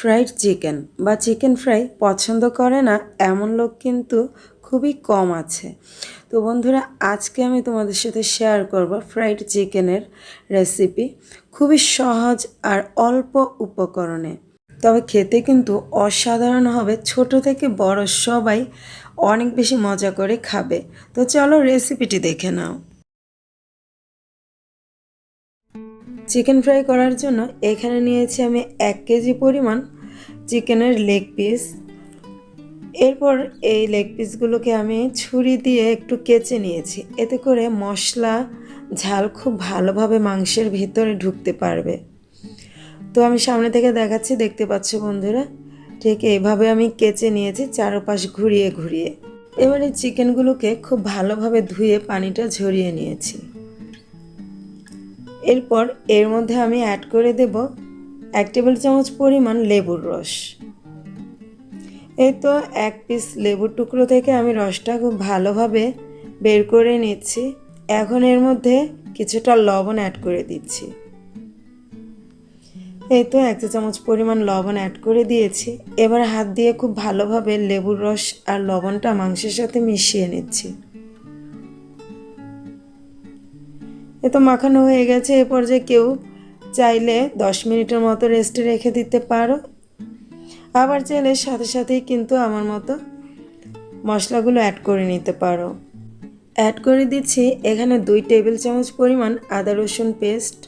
Fried chicken বা chicken fry পছন্দ করে না, এমন লোক কিন্তু খুবই কম আছে। তো বন্ধুরা, আজকে আমি তোমাদের সাথে শেয়ার করব ফ্রাইড চিকেনের রেসিপি খুবই সহজ আর অল্প উপকরণে। তবে খেতে কিন্তু অসাধারণ হবে, ছোট থেকে বড় সবাই অনেক বেশি মজা করে খাবে। তো চলো রেসিপিটি দেখে নাও। চিকেন ফ্রাই করার জন্য এখানে নিয়েছি আমি এক কেজি পরিমাণ চিকেনের লেগ পিস। এরপর এই লেগ পিসগুলোকে আমি ছুরি দিয়ে একটু কেচে নিয়েছি। এতে করে মশলা, ঝাল খুব ভালোভাবে মাংসের ভিতরে ঢুকতে পারবে। তো আমি সামনে থেকে দেখাচ্ছি, দেখতে পাচ্ছ বন্ধুরা? ঠিক এইভাবে আমি কেচে নিয়েছি, চারপাশ ঘুরিয়ে ঘুরিয়ে। এবার চিকেনগুলোকে খুব ভালোভাবে ধুয়ে পানিটা ঝরিয়ে নিয়েছি। এরপর এর মধ্যে আমি অ্যাড করে দেব এক টেবিল চামচ পরিমাণ লেবুর রস। এই তো এক পিস লেবুর টুকরো থেকে আমি রসটা খুব ভালোভাবে বের করে নিচ্ছি। এখন এর মধ্যে কিছুটা লবণ অ্যাড করে দিচ্ছি। এই তো এক চামচ পরিমাণ লবণ অ্যাড করে দিয়েছি। এবার হাত দিয়ে খুব ভালোভাবে লেবুর রস আর লবণটা মাংসের সাথে মিশিয়ে নিচ্ছি। এ তো মাখানো হয়ে গেছে এ পর্যায়ে কেউ চাইলে দশ মিনিটের মতো রেস্টে রেখে দিতে পারো। আবার চাইলে সাথে সাথেই কিন্তু আমার মতো মশলাগুলো অ্যাড করে নিতে পারো। অ্যাড করে দিচ্ছি এখানে দুই টেবিল চামচ পরিমাণ আদা রসুন পেস্ট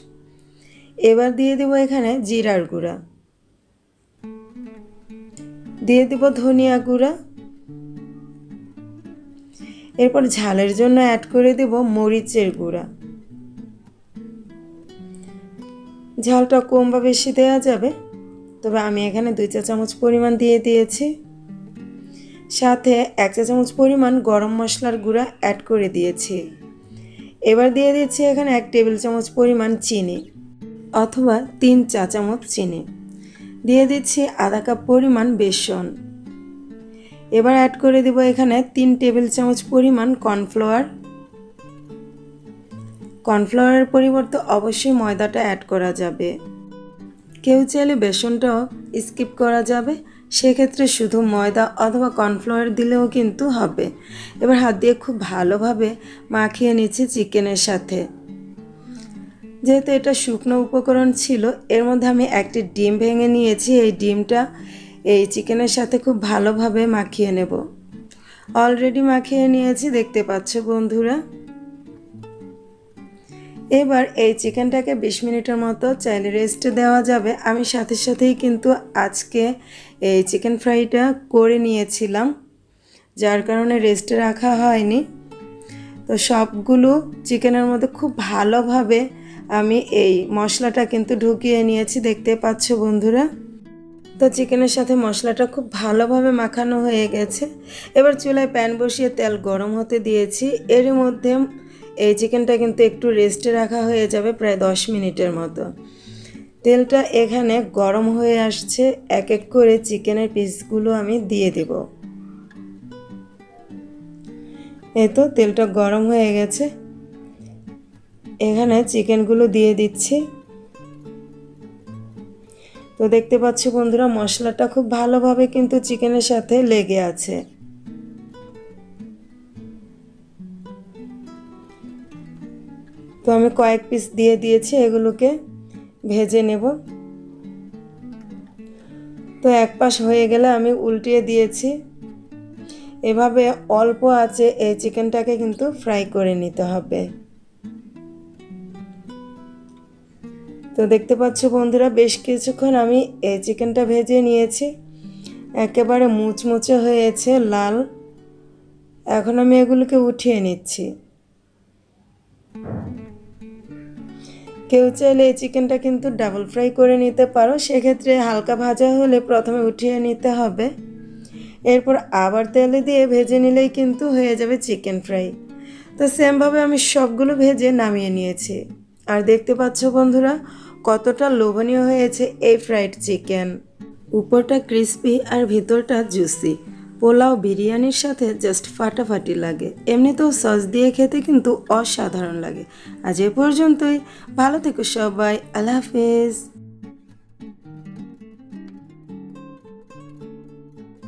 এবার দিয়ে দেবো এখানে জিরার গুঁড়া। দিয়ে দেবো ধনিয়া গুঁড়া। এরপর ঝালের জন্য অ্যাড করে দেব মরিচের গুঁড়া। ঝালটা কম বা বেশি দেওয়া যাবে, তবে আমি এখানে দুই চা চামচ পরিমাণ দিয়ে দিয়েছি। সাথে এক চা চামচ পরিমাণ গরম মশলার গুঁড়া অ্যাড করে দিয়েছি। এবার দিয়ে দিচ্ছি এখানে এক টেবিল চামচ পরিমাণ চিনি অথবা তিন চা চামচ চিনি। দিয়ে দিচ্ছি আধা কাপ পরিমাণ বেসন। এবার অ্যাড করে দেব এখানে তিন টেবিল চামচ পরিমাণ কর্নফ্লাওয়ার কর্নফ্লাওয়ারের পরিবর্তে অবশ্যই ময়দাটা অ্যাড করা যাবে। কেউ চাইলে বেসনটাও স্কিপ করা যাবে। সেক্ষেত্রে শুধু ময়দা অথবা কর্নফ্লাওয়ার দিলেও কিন্তু হবে। এবার হাত দিয়ে খুব ভালোভাবে মাখিয়ে নিচ্ছি চিকেনের সাথে। যেহেতু এটা শুকনো উপকরণ ছিল, এর মধ্যে আমি একটি ডিম ভেঙে নিয়েছি। এই ডিমটা এই চিকেনের সাথে খুব ভালোভাবে মাখিয়ে নেব। অলরেডি মাখিয়ে নিয়েছি, দেখতে পাচ্ছ বন্ধুরা। এবার এই চিকেনটাকে বিশ মিনিটের মতো চাইলে রেস্টে দেওয়া যাবে। আমি সাথে সাথেই কিন্তু আজকে এই চিকেন ফ্রাইটা করে নিয়েছিলাম, যার কারণে রেস্টে রাখা হয়নি। তো সবগুলো চিকেনের মধ্যে খুব ভালোভাবে আমি এই মশলাটা কিন্তু ঢুকিয়ে নিয়েছি, দেখতে পাচ্ছ বন্ধুরা। তো চিকেনের সাথে মশলাটা খুব ভালোভাবে মাখানো হয়ে গেছে। এবার চুলায় প্যান বসিয়ে তেল গরম হতে দিয়েছি। এর মধ্যে এই চিকেনটা কিন্তু একটু রেস্টে রাখা হয়ে যাবে প্রায় দশ মিনিটের মতো। তেলটা এখানে গরম হয়ে আসছে, এক এক করে চিকেনের পিসগুলো আমি দিয়ে দেব। এই তো তেলটা গরম হয়ে গেছে। এখানে চিকেনগুলো দিয়ে দিচ্ছি। তো দেখতে পাচ্ছ বন্ধুরা, মশলাটা খুব ভালোভাবে কিন্তু চিকেনের সাথে লেগে আছে। তো আমি কয়েক পিস দিয়ে দিয়েছি, এগুলোকে ভেজে নেব। তো এক পাশ হয়ে গেলে আমি উল্টিয়ে দিয়েছি। এভাবে অল্প আছে, এই চিকেনটাকে কিন্তু ফ্রাই করে নিতে হবে। তো দেখতে পাচ্ছ বন্ধুরা, বেশ কিছুক্ষণ আমি এই চিকেনটা ভেজে নিয়েছি। একেবারে মুচমুচে হয়েছে, লাল। এখন আমি এগুলোকে উঠিয়ে নিচ্ছি। কেউ চাইলে এই চিকেনটা কিন্তু ডাবল ফ্রাই করে নিতে পারো। সেক্ষেত্রে হালকা ভাজা হলে প্রথমে উঠিয়ে নিতে হবে। এরপর আবার তেলে দিয়ে ভেজে নিলেই কিন্তু হয়ে যাবে চিকেন ফ্রাই তো সেমভাবে আমি সবগুলো ভেজে নামিয়ে নিয়েছি। আর দেখতে পাচ্ছ বন্ধুরা, কতটা লোভনীয় হয়েছে এই ফ্রাইড চিকেন উপরটা ক্রিস্পি আর ভিতরটা জুসি পোলাও বিরিয়ানির সাথে জাস্ট ফাটাফাটি লাগে। এমনিতেও সস দিয়ে খেতে কিন্তু অসাধারণ লাগে। আজ এ পর্যন্তই। ভালো থেকো সবাই। আল্লাহ হাফেজ।